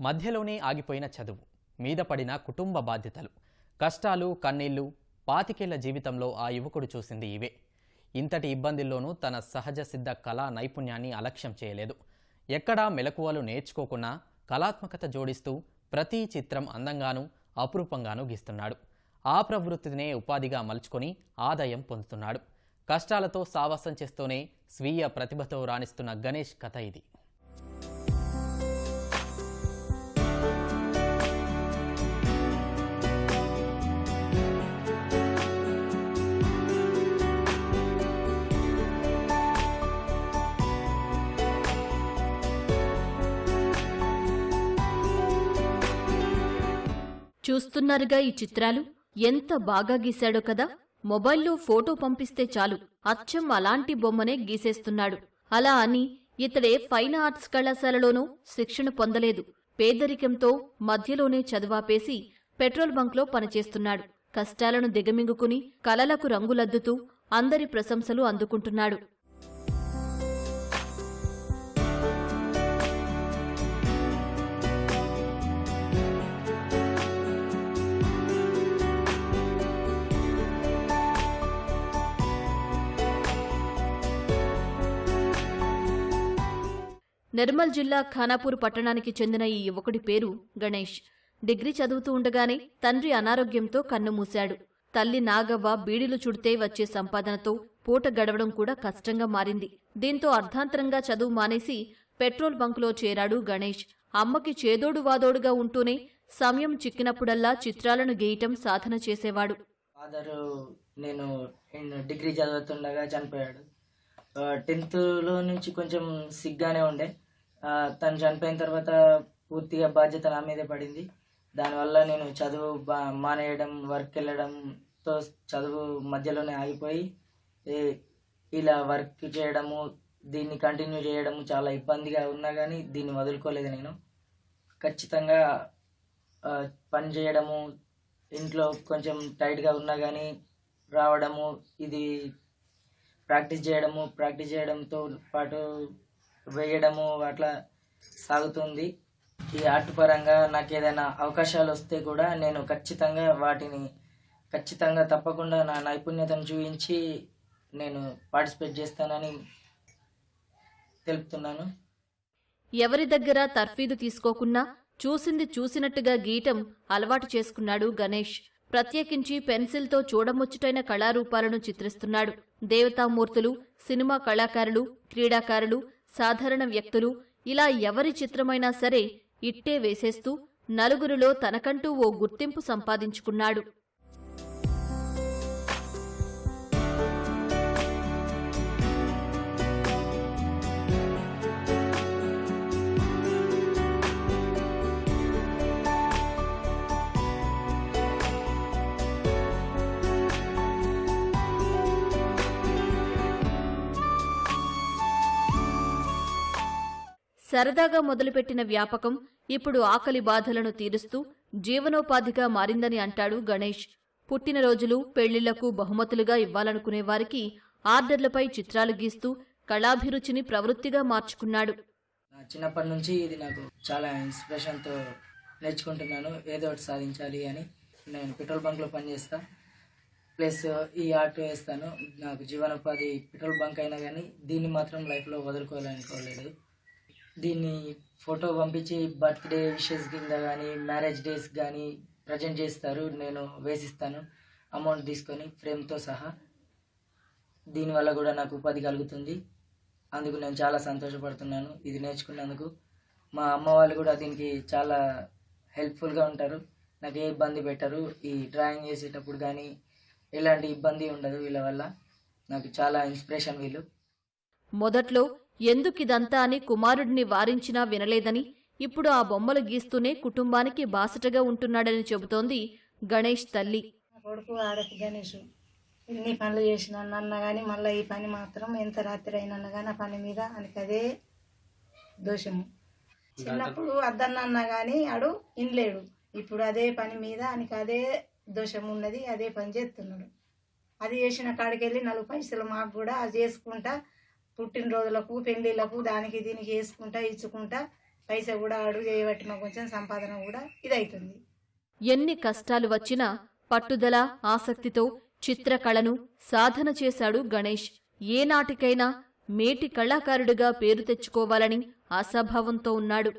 మధ్యలోనే ఆగిపోయిన చదువు మీద పడిన కుటుంబ బాధ్యతలు కష్టాలు కన్నీళ్ళు పాతికేళ్ళ జీవితంలో ఆ యువకుడు చూసింది ఇవే. ఇంతటి ఇబ్బందుల్లోనూ తన సహజ సిద్ధ కళా నైపుణ్యాన్ని అలక్ష్యం చేయలేదు. ఎక్కడా మెలకువలు నేర్చుకోకున్నా కళాత్మకత జోడిస్తూ ప్రతి చిత్రం అందంగానూ అపురూపంగానూ గీస్తున్నాడు. ఆ ప్రవృత్తినే ఉపాధిగా మలుచుకొని ఆదాయం పొందుతున్నాడు. కష్టాలతో సావాసం చేస్తూనే స్వీయ ప్రతిభతో రాణిస్తున్న గణేష్ కథ ఇది. చూస్తున్నారుగా ఈ చిత్రాలు? ఎంత బాగా గీశాడో కదా? మొబైల్లో ఫోటో పంపిస్తే చాలు. అచ్చం అలాంటి బొమ్మనే గీసేస్తున్నాడు. అలా అని ఇతడే ఫైన్ ఆర్ట్స్ కళాశాలలోనూ శిక్షణ పొందలేదు. పేదరికంతో మధ్యలోనే చదువాపేసి పెట్రోల్ బంక్లో పనిచేస్తున్నాడు. కష్టాలను దిగమింగుకుని కలలకు రంగులద్దుతూ అందరి ప్రశంసలు అందుకుంటున్నాడు. నిర్మల్ జిల్లా ఖానాపూర్ పట్టణానికి చెందిన ఈ యువకుడి పేరు గణేష్. డిగ్రీ చదువుతూ ఉండగానే తండ్రి అనారోగ్యంతో కన్నుమూశాడు తల్లి నాగవ్వ బీడీలు చుడితే వచ్చే సంపాదనతో పూట గడవడం కూడా కష్టంగా మారింది. దీంతో అర్ధాంతరంగా చదువు మానేసి పెట్రోల్ బంకులో చేరాడు గణేష్. అమ్మకి చేదోడు వాదోడుగా ఉంటూనే సమయం చిక్కినప్పుడల్లా చిత్రాలను గీయటం సాధన చేసేవాడు. ఫాదరు నేను డిగ్రీ చదువుతుండగా చనిపోయాడు. టెన్త్లో నుంచి కొంచెం సిగ్గానే ఉండే. తను చనిపోయిన తర్వాత పూర్తిగా బాధ్యత నా మీదే పడింది. దానివల్ల నేను చదువు బా మానేయడం వర్క్ వెళ్ళడంతో చదువు మధ్యలోనే ఆగిపోయి ఇలా వర్క్ చేయడము దీన్ని కంటిన్యూ చేయడము చాలా ఇబ్బందిగా ఉన్నా కానీ దీన్ని వదులుకోలేదు నేను. ఖచ్చితంగా పని చేయడము ఇంట్లో కొంచెం టైట్గా ఉన్నా కానీ రావడము ఇది ప్రాక్టీస్ చేయడము ప్రాక్టీస్ చేయడంతో పాటు వేయడము అట్లా సాగుతుంది. ఈ ఆర్ట్ పరంగా నాకు ఏదైనా అవకాశాలు వస్తే కూడా నేను ఖచ్చితంగా వాటిని ఖచ్చితంగా తప్పకుండా నా నైపుణ్యతను చూపించి నేను పార్టిసిపేట్ చేస్తానని తెలుపుతున్నాను. ఎవరి దగ్గర తర్ఫీదు తీసుకోకున్నా చూసింది చూసినట్టుగా గీయటం అలవాటు చేసుకున్నాడు గణేష్. ప్రత్యేకించి పెన్సిల్తో చూడముచ్చటైన కళారూపాలను చిత్రిస్తున్నాడు. దేవతామూర్తులు సినిమా కళాకారులు క్రీడాకారులు సాధారణ వ్యక్తులు ఇలా ఎవరి చిత్రమైనా సరే ఇట్టే వేసేస్తూ నలుగురిలో తనకంటూ ఓ గుర్తింపు సంపాదించుకున్నాడు. సరదాగా మొదలుపెట్టిన వ్యాపకం ఇప్పుడు ఆకలి బాధలను తీరుస్తూ జీవనోపాధిగా మారిందని అంటాడు గణేష్. పుట్టినరోజులు పెళ్ళిళ్ళకు బహుమతులుగా ఇవ్వాలనుకునే వారికి ఆర్డర్లపై చిత్రాలు గీస్తూ కళాభిరుచిని ప్రవృత్తిగా మార్చుకున్నాడు. చిన్నప్పటి నుంచి ఇది నాకు చాలా ఇన్స్పిరేషన్తో నేర్చుకుంటున్నాను. ఏదో ఒకటి సాధించాలి అని నేను పెట్రోల్ బంక్లో పనిచేస్తా. ప్లస్ ఈ ఆర్ట్ వేస్తాను. నాకు జీవనోపాధి పెట్రోల్ బంక్ అయినా కానీ దీన్ని మాత్రం లైఫ్లో వదులుకోవాలనుకోలేదు. దీన్ని ఫోటో పంపించి బర్త్డే విషెస్ కింద కానీ మ్యారేజ్ డేస్ కానీ ప్రజెంట్ చేస్తారు. నేను వేసిస్తాను అమౌంట్ తీసుకొని ఫ్రేమ్తో సహా. దీనివల్ల కూడా నాకు ఉపాధి కలుగుతుంది. అందుకు నేను చాలా సంతోషపడుతున్నాను. ఇది నేర్చుకున్నందుకు మా అమ్మ వాళ్ళు కూడా దీనికి చాలా హెల్ప్ఫుల్గా ఉంటారు. నాకు ఏ ఇబ్బంది పెట్టరు. ఈ డ్రాయింగ్ చేసేటప్పుడు కానీ ఎలాంటి ఇబ్బంది ఉండదు వీళ్ళ వల్ల. నాకు చాలా ఇన్స్పిరేషన్ వీళ్ళు. మొదట్లో ఎందుకిదంతా అని కుమారుడిని వారించినా వినలేదని ఇప్పుడు ఆ బొమ్మలు గీస్తూనే కుటుంబానికి బాసటగా ఉంటున్నాడని చెబుతోంది గణేష్ తల్లి. కొడుకు ఆడకి గణేష్. ఎన్ని పనులు చేసిన అన్న కానీ మళ్ళీ ఈ పని మాత్రం ఎంత రాత్రి అయినా కానీ ఆ పని మీద ఆయనకి అదే దోషము. చిన్నప్పుడు అద్దన్న కానీ ఆడు ఇనలేడు. ఇప్పుడు అదే పని మీద ఆయనకి అదే దోషం ఉన్నది అదే పని చేస్తున్నాడు. అది చేసిన కాడికి వెళ్ళి నలుగు పైసలు మాకు కూడా అది చేసుకుంటా పుట్టినరోజులకు పెళ్ళిళ్ళకు దానికి దీనికి వేసుకుంటా ఇచ్చుకుంటా పైసా కూడా అడుగు చేయబట్టి మాకు కొంచెం సంపాదన కూడా ఇదవుతుంది ఎన్ని కష్టాలు వచ్చినా పట్టుదల ఆసక్తితో చిత్రకళను సాధన చేశాడు గణేష్. ఏనాటికైనా మేటి కళాకారుడిగా పేరు తెచ్చుకోవాలని ఆశాభావంతో ఉన్నాడు.